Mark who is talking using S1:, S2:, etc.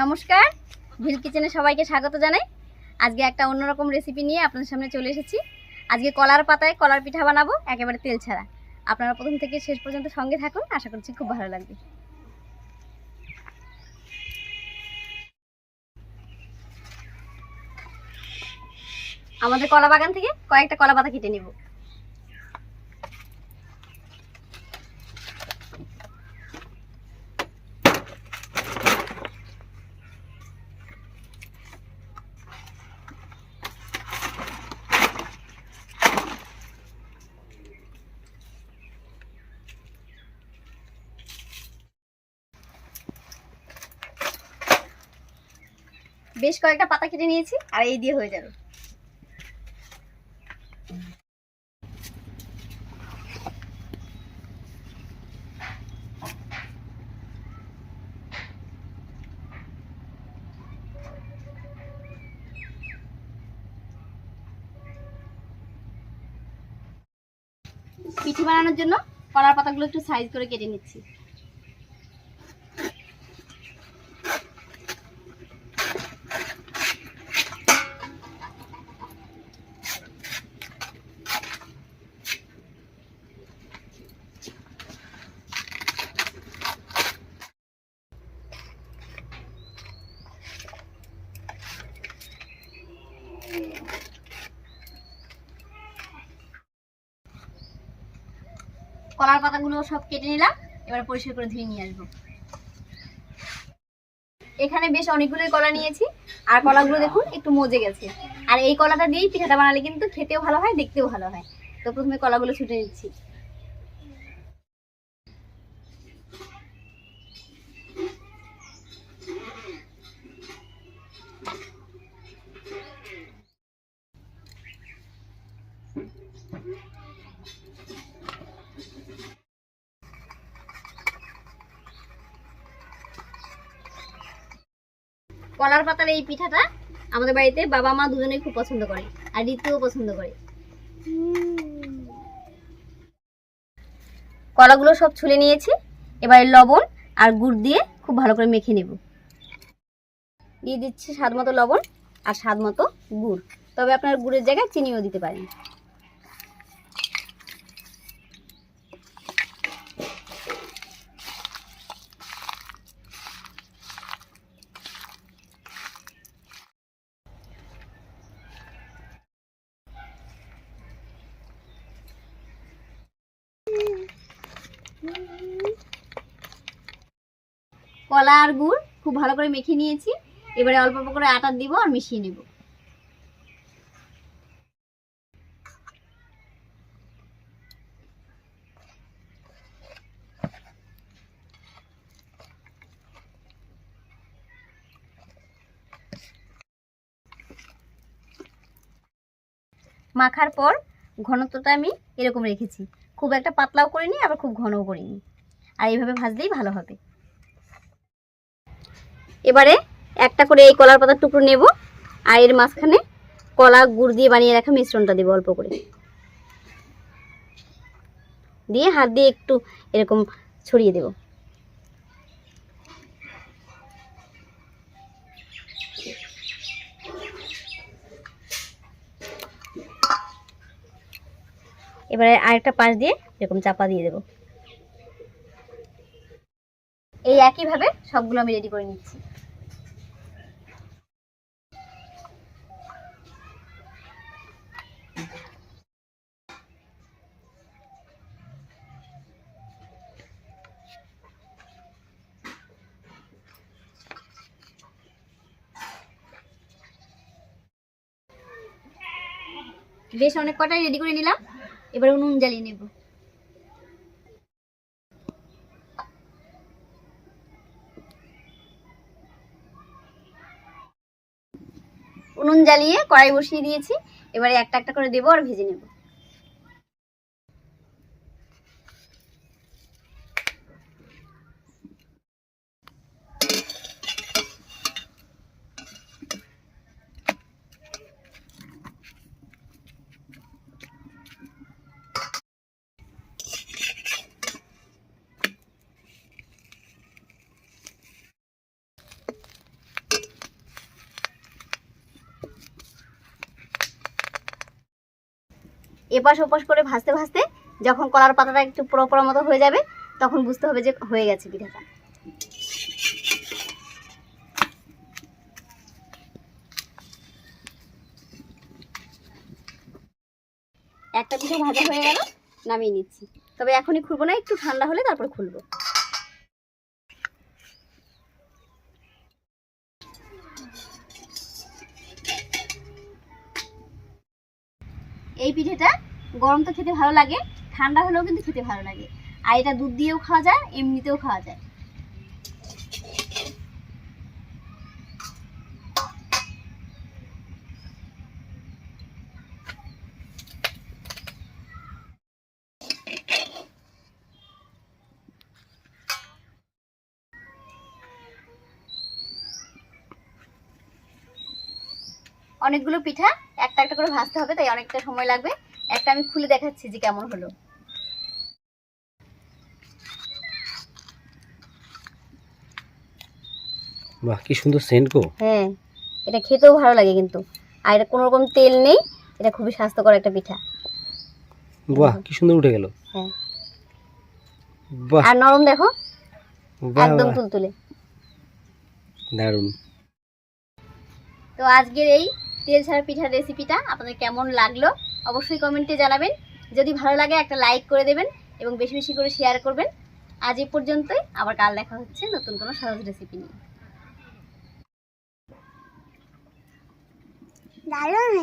S1: নমস্কার। ভিল কিচেনে সবাইকে স্বাগত জানাই। আজকে একটা অন্যরকম রেসিপি নিয়ে আপনাদের সামনে চলে এসেছি। আজকে কলার পাতায় কলার পিঠা বানাবো, একেবারে তেল ছাড়া। আপনারা প্রথম থেকে শেষ পর্যন্ত সঙ্গে থাকুন, আশা করছি খুব ভালো লাগবে। আমাদের কলা বাগান থেকে কয়েকটা কলা পাতা কেটে নেব। বেশ কয়েকটা পাতা কেটে নিয়েছি, আর এই দিয়ে হয়ে যাবে। পিঠে বানানোর জন্য কলার পাতাগুলো একটু সাইজ করে কেটে নিচ্ছি। কলার পাতাগুলো সব কেটে নিলাম, এবার পরিষ্কার করে ধুয়ে নিয়ে আসব। এখানে বেশ অনেকগুলোই কলা নিয়েছি, আর কলাগুলো দেখুন একটু মজে গেছে। আর এই কলাটা দিয়েই পিঠাটা বানালে কিন্তু খেতেও ভালো হয়, দেখতেও ভালো হয়। তো প্রথমে কলাগুলো ছুটে নিচ্ছি। কলার পাতার এই পিঠাটা আমাদের বাড়িতে বাবা মা দুজনেই খুব পছন্দ করে, আর ঋতুও পছন্দ করে। কলাগুলো সব ছুলে নিয়েছি, এবারে লবণ আর গুড় দিয়ে খুব ভালো করে মেখে নেব। দিয়ে দিচ্ছি স্বাদ মতো লবণ আর স্বাদ মতো গুড়। তবে আপনার গুড়ের জায়গায় চিনিও দিতে পারেন। কলা আর গুড় খুব ভালো করে মেখে নিয়েছি। এবারে অল্প অল্প করে আটা দিব আর মিশিয়ে নেব। মাখার পর ঘনত্বটা আমি এরকম রেখেছি। খুব একটা পাতলাও করিনি, আবার খুব ঘনও করিনি। আর এইভাবে ভাজলেই ভালো হবে। এবারে একটা করে এই কলার পাতার টুকরো নেব, আর এর মাঝখানে কলা গুড় দিয়ে বানিয়ে রাখা মিশ্রণটা দেবো অল্প করে। দিয়ে হাত দিয়ে একটু এরকম ছড়িয়ে দেব। এবারে আরেকটা পাশ দিয়ে এরকম চাপা দিয়ে দেব। এই একইভাবে সবগুলো আমি রেডি করে নিচ্ছি। বেশ, অনেক কটাই রেডি করে নিলাম। এবার উনুন জ্বালিয়ে নেব। উনুন জ্বালিয়ে কড়াই বসিয়ে দিয়েছি। এবারে একটা একটা করে দেবো আর ভেজে নেব। এপাশ ওপাশ করে ভাজতে ভাসতে যখন কলার পাতাটা একটু পুরোপুরো মতো হয়ে যাবে, তখন বুঝতে হবে যে হয়ে গেছে পিঠাটা। একটা পিঠা ভাজা হয়ে গেল, নামিয়ে নিচ্ছি। তবে এখনই খুলবো না, একটু ঠান্ডা হলে তারপর খুলবো। এই পিঠেটা গরম তো খেতে ভালো লাগে, ঠান্ডা হলেও কিন্তু খেতে ভালো লাগে। আর এটা দুধ দিয়েও খাওয়া যায়, এমনিতেও খাওয়া যায়। অনেকগুলো পিঠা একটা একটা করে ভাজতে হবে তাই অনেকটা সময় লাগবে। একটা আমি খুলে দেখাচ্ছি যে কেমন হলো।
S2: বাহ কি সুন্দর সেন্ট গো।
S1: হ্যাঁ এটা খেতেও ভালো লাগে কিন্তু। আর এটা কোনো রকম তেল নেই এটা খুবই স্বাস্থ্যকর একটা পিঠা।
S2: বাহ কি সুন্দর উঠে গেল।
S1: হ্যাঁ।
S2: বাহ।
S1: আর নরম দেখো একদম তুলতুলে।
S2: দারুণ।
S1: তো আজকের এই তেল ছাড়া পিঠার রেসিপিটা আপনাদের কেমন লাগল অবশ্যই কমেন্টে জানাবেন। যদি ভালো লাগে একটা লাইক করে দেবেন এবং বেশি বেশি করে শেয়ার করবেন। আজ এ পর্যন্তই, আবার কাল দেখা হচ্ছে নতুন কোনো সহজ রেসিপি নিয়ে।
S3: দারুণ